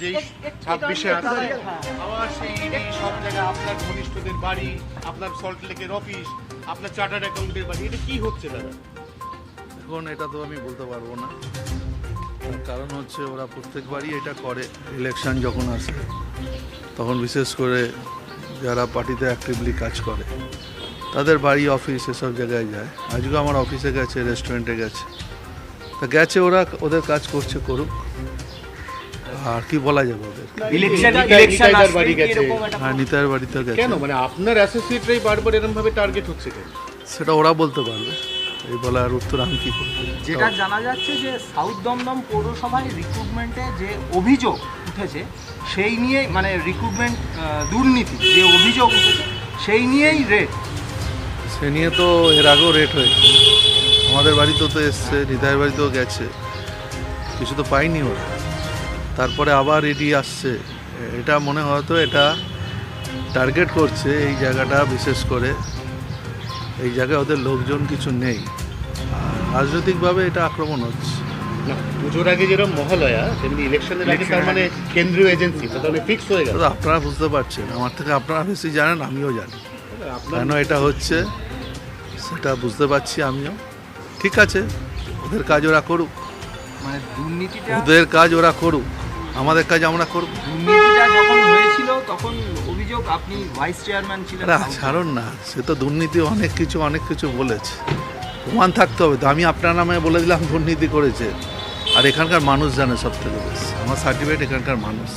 যেই এক- এক- ছাব্বিশে আছে হ্যাঁ। আবার সেই সব জায়গায় আপনার ঘনিষ্ঠদের বাড়ি আপনার সল্ট লেকের অফিস আপনার চার্টার্ড অ্যাকাউন্টের বাড়ি এটা কি হচ্ছে দাদা? এখন এটা তো আমি বলতে পারব না। কারণ হচ্ছে ওরা প্রত্যেকবারই এটা করে ইলেকশন যখন আসে তখন বিশেষ করে যারা পার্টিতে অ্যাক্টিভলি কাজ করে তাদের বাড়ি অফিস এসব জায়গায় যায়। আজকে আমার অফিসে গেছে রেস্টুরেন্টে গেছে। তা গেছে ওরা ওদের কাজ করছে করুক। আর কি বলা যাবে ওদের? ইলেকশন ইলেকশন বাড়ি গেছে। হ্যাঁ নিতাইয়ের বাড়িতে গেছে। কেন? মানে আপনার অ্যাসোসিয়েটরাই বারবার এরকম ভাবে টার্গেট হচ্ছে কেন? সেটা ওরা বলতে পারবে। এই বলার উত্তর আমি কি করব? যেটা জানা যাচ্ছে যে সাউথ দমদম পৌরসভায় রিক্রুটমেন্টে যে অভিযোগ উঠেছে সেই নিয়ে মানে রিক্রুটমেন্ট দুর্নীতি যে অভিযোগ উঠেছে সেই নিয়েই রেট সে নিয়ে তো এর আগেও রেট হয়েছে। আমাদের বাড়িতেও তো এসছে হৃদয়ের বাড়িতেও গেছে। কিছু তো পাইনি ওরা। তারপরে আবার এটি আসছে। এটা মনে হয়তো এটা টার্গেট করছে এই জায়গাটা বিশেষ করে। এই জায়গায় ওদের লোকজন কিছু নেই। রাজনৈতিকভাবে এটা আক্রমণ হচ্ছে। পুজোর আগে যেরকম মহালয়া তেমনি ইলেকশনের আগে তার মানে কেন্দ্রীয় এজেন্সি তাহলে ফিক্স হয়ে গেল। তো আপনারা বুঝতে পারছেন আমার থেকে আপনারা বেশি জানেন আমিও জানি। আপনার কেন এটা হচ্ছে সেটা বুঝতে পারছি আমিও। ঠিক আছে ওদের কাজ ওরা করুক। মানে দুর্নীতিটা ওদের কাজ ওরা করুক। আমাদের কাজ আমরা করব। যখন হয়েছিল তখন অভিযোগ আপনি ভাইস চেয়ারম্যান ছিলেন না ছাড়ুন না সে তো দুর্নীতি অনেক কিছু অনেক কিছু বলেছে। প্রমাণ থাকতে হবে তো আমি আপনার নামে বলে দিলাম দুর্নীতি করেছে। আর এখানকার মানুষ জানে সব থেকে বেশি আমার সার্টিফিকেট এখানকার মানুষ।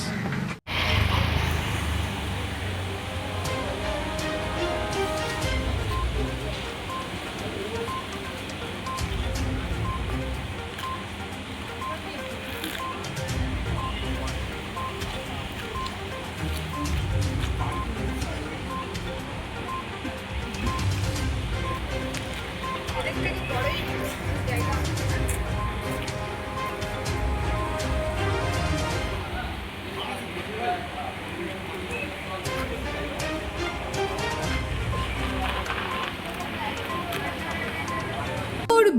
ওর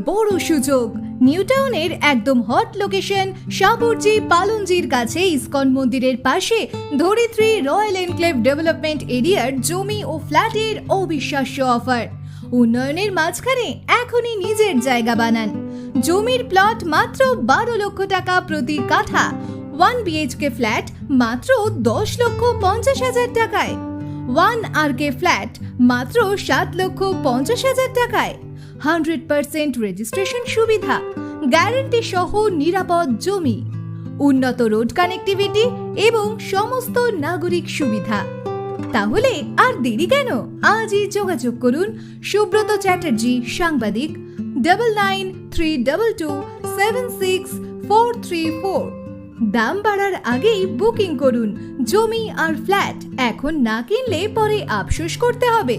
বড় সুযোগ। নিউ টাউনের একদম হট লোকেশন সাবরজি পালনজির কাছে ইসকন মন্দিরের পাশে ধরিত্রী রয়্যাল এনক্লেভ ডেভেলপমেন্ট এরিয়ার জমি ও ফ্ল্যাটের অবিশ্বাস্য অফার। উন্নয়নের মাঝখানে এখনই নিজের জায়গা বানান। জমির প্লট মাত্র বারো লক্ষ টাকা প্রতি কাঠা। ওয়ান বিএইচকে ফ্ল্যাট মাত্র দশ লক্ষ পঞ্চাশ হাজার টাকায়। ওয়ান আর কে ফ্ল্যাট মাত্র সাত লক্ষ পঞ্চাশ হাজার টাকায়। হান্ড্রেড পার্সেন্ট রেজিস্ট্রেশন সুবিধা গ্যারেন্টি সহ নিরাপদ জমি। উন্নত রোড কানেক্টিভিটি এবং সমস্ত নাগরিক সুবিধা। তাহলে আর দেরি কেন? আজই যোগাযোগ করুন সুব্রত চ্যাটার্জি, সাংবাদিক double nine three double two seven six four three four দাম বাড়ার আগেই বুকিং করুন, জমি আর ফ্ল্যাট। এখন না কিনলে পরে আফসোস করতে হবে।